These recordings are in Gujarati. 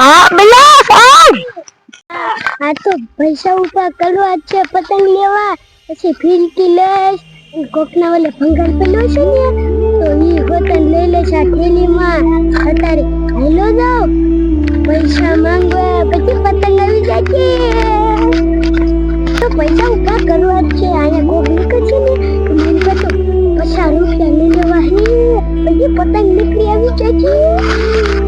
હા બોલો સાહેબ આ તો પૈસા ઊભા કરવા છે, પતંગ લેવા. પછી ફિરકી લઈશ કોકના વાલે ભંગાર પેલો તો ઈ હોતન લઈ લેશ આ થેલીમાં અત્યારે હેલો જાઓ. પૈસા માંગવા પછી પતંગ આવી જાય છે. તો પૈસા ઊભા કરવા છે. અહીંયા કોક નીકળશે ને? તો મને રૂપિયા લઈ લેવા હે. પતંગ નીકળી આવી જાય છે.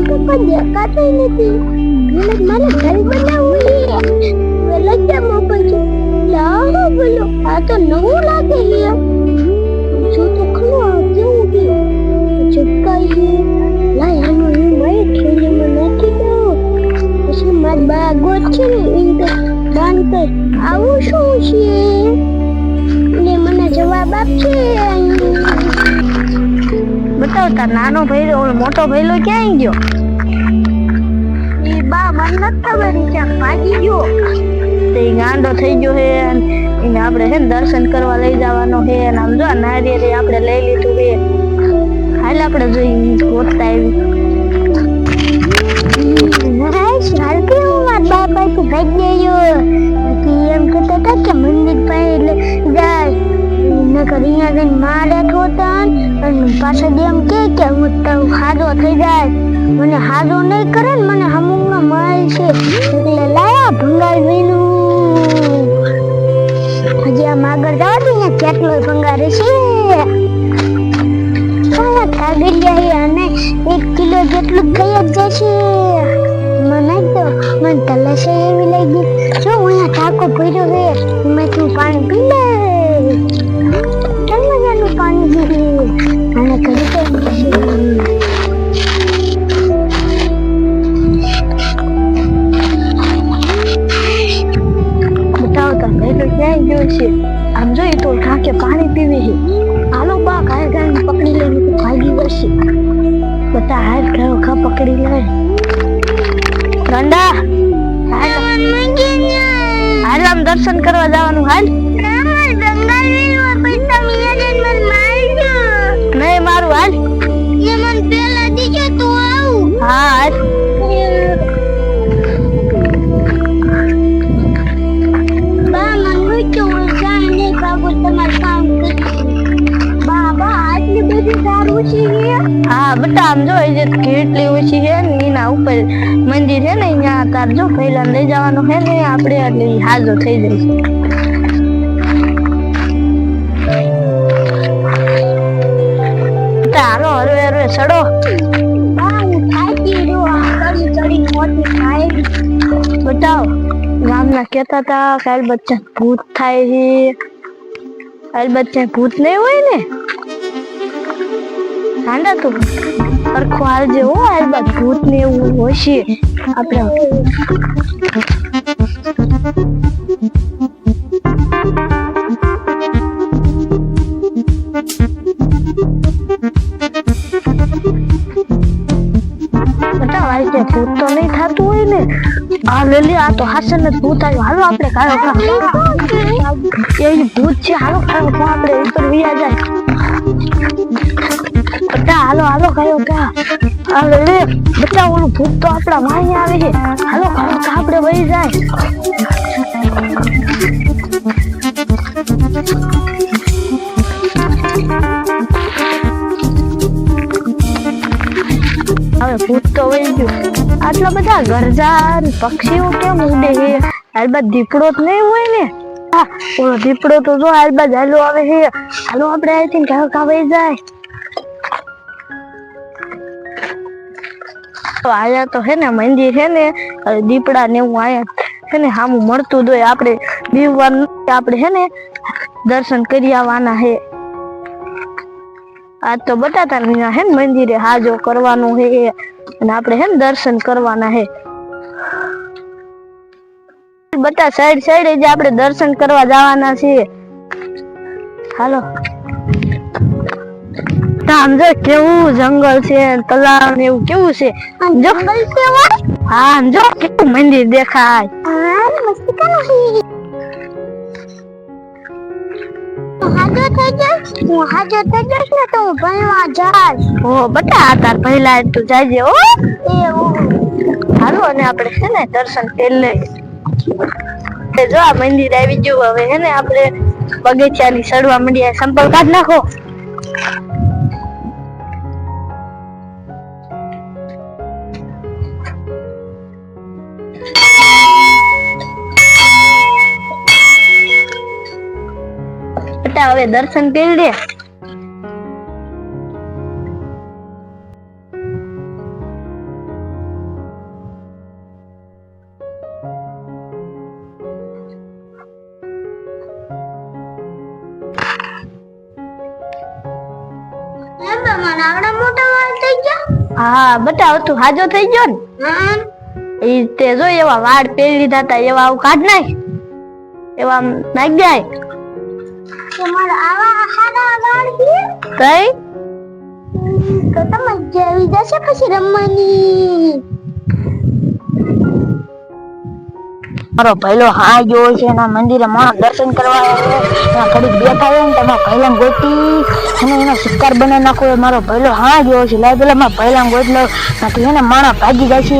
તો પણ દેખાતું નથી. મને મારે ઘર બનાવવું છે. પેલા ક્યાં છે. લાવો બોલો, આ તો નવું લાગે છે. જો તો ખરો આ કેવું કે ચપકાઈ છે? લાય આનો હું મારી થેલીમાં નાખી દઉં. પછી માર બા ગોત છે ને, એમ કે દાન કર આવું શું છે? ને મને જવાબ આપશે બતાવ તાર નાનો ભાઈ ઓલો મોટો ભાઈલો ક્યાં ગયો ઈ બા મન નથી ખબર ઈ ક્યાંક ભાગી ગયો તે ગાંડો થઈ ગયો હે એને આપણે હે દર્શન કરવા લઈ જવાનો હે અને આમ જો નારિયેળ આપણે લઈ લીધું હે હાલ આપણે જોઈ ગોતતા આવી હાલ કે હું મારા બા પાસે ભાગી ગયો અહીંયા જઈને મારે થોતા અને પાછળ એમ કે કે હું તો હાજો થઈ જાય. મને હાજો નહીં કરે ને મને હમુંગનો માલ છે. એટલે લાયા ભંગાર વીનું. હજી આમ આગળ જવા દે અહીંયા કેટલો ભંગાર છે કાગળિયા અને એક કિલો જેટલું થઈ જશે. મને તો, મને તલાશે એવી લાગી. પાણી પીવે છે હાલો બા ગાય ગાય પકડી લઈને તો ભાગી જશે. બધા હાથ ગયો ખા પકડી લે. ગંડા હાલ હાલ આમ દર્શન કરવા જવાનું હાલ. નહીં મારું હાલ. હા હાલ. જો કેટલી ઓછી છે ને એના ઉપર મંદિર છે ને અહીંયા તાર જો પહેલા લઈ જવાનું છે ને આપણે એટલે હાજો થઈ જઈશું તારો હરવે હરવે થાય બતાવ. ગામના કહેતા હતા કે આલ બચ્ચા ભૂત થાય છે. બચ્ચા ભૂત નહીં હોય ને. સાંડા તું. સરખું હાલજે હો આજ ભૂત ને એવું હોશે આપણે ભૂત તો નહીં થતું હોય ને. આ લેલી આ તો હાસન જ ભૂત આવ્યું. હાલો આપણે કાળો એ ભૂત છે. હાલો કાળો આપણે બટા હાલો હાલો કયો કા. હાલો, લે બધા ઓલું ભૂત તો આપણા માહી આવે છે. હાલો કાળો કા, આપણે વહી જાય. હવે ભૂત તો વહી ગયું. આટલા બધા ગરજાર પક્ષીઓ કેમ ઉડે છે? હાલબાદ દીપડો જ નહીં હોય ને? હા, ઓલો દીપડો તો જો હાલબાદ હાલો આવે છે. હાલો, આપણે અહીંથી કાયો કા વહી જાય. તો આયા તો હે ને મંદિર હે ને દીપડા ને એવું આયા હે ને સામું મળતું હોય આપણે બીવવાનું. આપણે હે ને, દર્શન કરી આવવાના હે. આ તો બટાટા હે ને મંદિરે હાજો કરવાનું હે અને આપણે હે ને દર્શન કરવાના હે. બટા સાઈડ સાઈડ જ આપણે દર્શન કરવા જવાના છીએ. હાલો. આમ જો કેવું જંગલ છે તલાવ ને એવું કેવું છે? આમ જો. હા આમ જો કેવું મંદિર દેખાય. હાજો થઈ જઈશ હું હાજો થઈ જઈશ ને તો હું ભણવા જાઈશ. ઓ બટા આ તાર પહેલા તું જાજે હો. હાલો અને આપણે છે ને દર્શન કરી લઈએ. જો આ મંદિર આવી ગયું હવે હે ને આપણે બગીચાની સડવા મંડ્યા સંપર્ક કાઢ નાખો. બેટા હવે દર્શન કરી ગયા? હા બટા તું હાજો થઈ ગયો ને. એ તે જો એવા વાળ પહેરી લીધા હતા એવા આવું કાઢ નાખ. એવા નાખ જાય તમારા આવા હારા વાળ કઈ? તો તો મજા આવી જશે પછી રમવાની. મારો પહેલો હા જો છે એના મંદિરે માણસ દર્શન કરવા આવ્યો ઘડીક બેઠા હોય ને તમે પહેલા ગોટી અને એનો શિકાર બનાવી નાખો એ મારો પહેલો હા ગયો છે. લાય પેલા મારા પહેલા ગોત લો નાથી એને માણસ ભાગી જાય છે.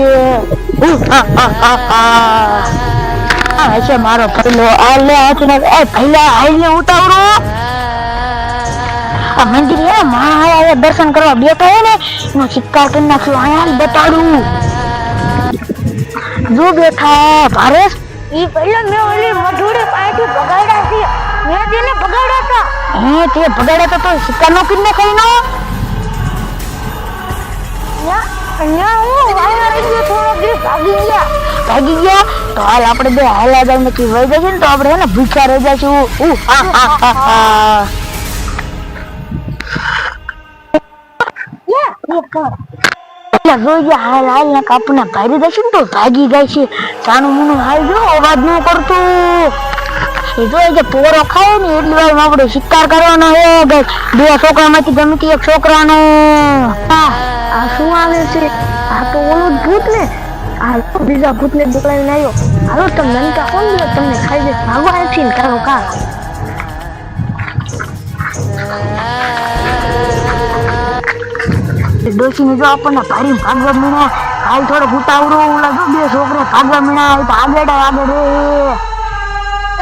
આ હશે મારો પહેલો આ લે હાથને એ પહેલા આઈને ઉતાવરો. આ મંદિર એ માણસ દર્શન કરવા બેઠો હોય ને એનો શિકાર કરી નાખ્યો. અહીંયા બતાડું. જો બેઠા ભારેશ ઈ પહેલા મેં ઓલી મજૂરી પાસેથી બગાડ્યા છે. મેં તેને બગાડ્યા હતા. હે તે ભગાડ્યા તો સિક્કા નો કિન્ને ખાઈ નો. ભાગી ગયા. તો હાલ આપણે બે હાલા જાય નક્કી વહી જશે ને તો આપણે હે ભૂખ્યા રહી જશું. ઉ હા હા હા હા એટલે જોઈ ગયા હાલ હાલ ને ભાગી જશે ને તો ભાગી જાય છે. સાનું મૂનું હાલ જો, અવાજ ન કરતું. જોઈએ કે પોરો ખાય ને એટલી વાર શિકાર કરવાનો હે બે બે છોકરામાંથી ગમે તે એક છોકરાનો. આ શું આવે છે? આ તો ઓલું જ ભૂત ને. આ બીજા ભૂતને બોલાવીને આવ્યો. હાલો તમે નનકા કોણ દિવસ તમને ખાઈ દે. ભાગવા નથી ને કારો. કા ડોશીને જો આપણને ભારી ભાગવા મીણા હાલ થોડો ઉતાવળો ઓલા બે છોકરા ભાગવા હાલ તો આગળ આગળ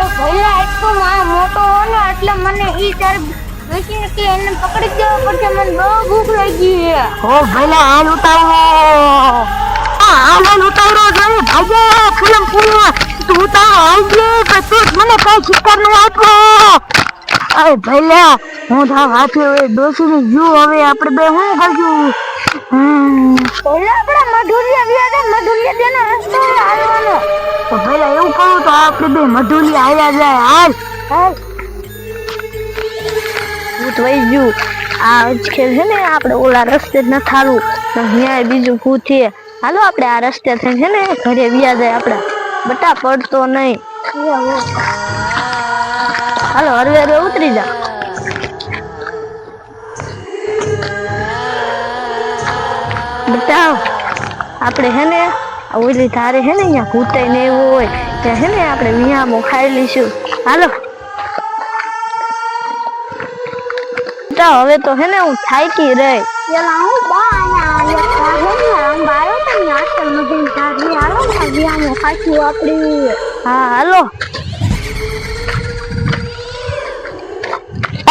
તો ભઈલા એટલો મોટો હો ને, એટલે મને ઈ ચાર બેસીને કે એને પકડી દેવો પડશે, મને બહુ ભૂખ લાગી છે. ઓ ભૈલા હાલ ઉતાવળો. આ હાલ હાલ ઉતાવળો જો ભાગ્યા ફૂલમ ફૂલવા. તું ઉતાવળો, આવજો, કે તું મને કઈ શિકાર નહીં આપ્યો અરે ભઈલા હું થા હાથે ડોશીને જો હવે આપણે બે શું કરશું? પહેલા આપણા મધુરિયા વ્યા હતા મધુરિયા રસ્તો હાલવાનો. તો ભઈલા એવું કરું તો આપણે બે મધુલી આવ્યા જાય હાલ. હાલ. ભૂત વહી ગયું. આ જ છે ને આપણે ઓલા રસ્તે ન થારું અહીંયા બીજું ભૂત છે. હાલો આપણે આ રસ્તે થઈને છે ને ઘરે વ્યા જાય આપણે. બટા પડતો નહીં. હાલો હરવે ઉતરી જા. બટા આપણે હે ને ઓલી ધારે હે ને અહીંયા ભૂતાઈ ને એવું હોય ત્યાં હે ને આપણે વિયામો ખાઈ લઈશું. હાલો. બતાવ હવે તો હે ને હું થાકી રહી. પેલા હું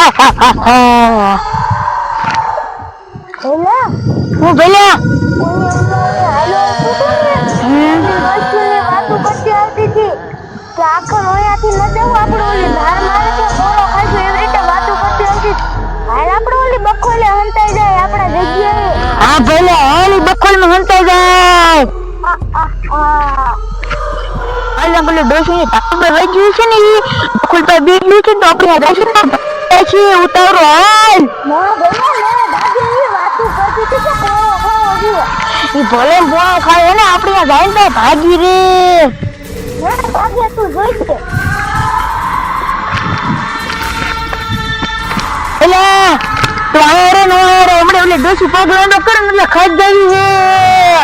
હા હા હા કાઢે આખો રોયાથી ન જવું આપણે ઓલી ધાર મારે તો બોલો ખાજો એવી રીતે વાતો કરતી હતી હાલ આપણે ઓલી બખોલે હંતાઈ જાય આપણા જગ્યાએ. હા ભલે હાલી બખોલમાં હંતાઈ જાય. અલગ અલગ ડોસી તાપે વહી ગયું છે ને ઈ. બખોલ પર બેઠું છે તો આપણે રસી પછી ઉતારો હાલ. ના ભઈલા ના દાદી એવી વાતો કરતી હતી કે કોળો કોળો ગયો ઈ ભલે બોણો ખાય ને આપણે ત્યાં જાય ને ભાગી રે. ગયો એલા તો આયરે નો આયરે હમણે ઓલે ડોસી પાગલો ન કરે એટલે ખાઈ જઈ છે.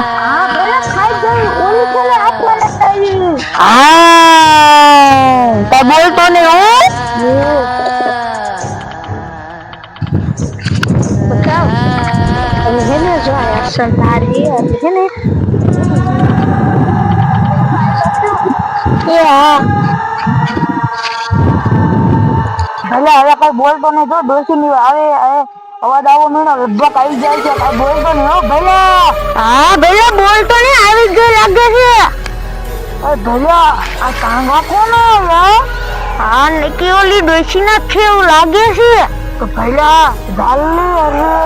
હા બોલે ખાઈ જઈ ઓલી કેલે આપવાને આવી હા તો બોલતો ને હું. બતાવ. તમે હેને જો આ અક્ષર એ હા. ભલે હવે કઈ બોલતો નહીં જો ડોસી ની આવે અવાજ આવો નહીં લગભગ આવી જાય છે કઈ બોલતો નહીં હો ભલે. હા ભલે બોલતો નહીં આવી જ લાગે છે. એ ભલે આ કાંગા કોનો યાર હા નકી ઓલી ડોસી ના છે એવું લાગે છે. તો ભલે ઝાલી અરે અરે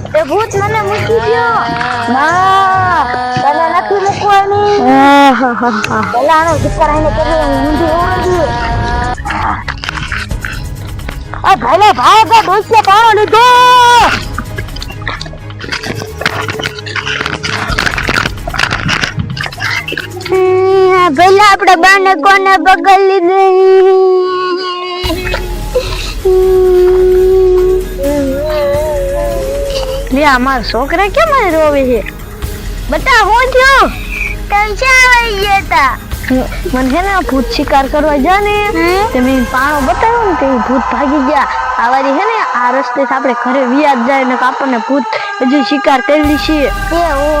એ મને મૂકી ગયો ના, તને નથી મૂકવાની. પેલા આનો શિકાર આને કરી ઊંધી ઓળંગી આ ભલે ભાગ ડોસીએ પાણો લીધો. પેલા આપણે બાને કોને બગલ લીધી લે અમારા છોકરા કેમ રોવે છે? બતા હું થયું? કંચા આવી ગયા તા. મને છે ને ભૂત શિકાર કરવા જા ને. તમે પાણો બતાવ્યો ને તે ભૂત ભાગી ગયા. આ વારી છે ને આ રસ્તે આપણે ઘરે વ્યાજ જાય ને આપણને ભૂત હજુ શિકાર કરી છે. એ ઓ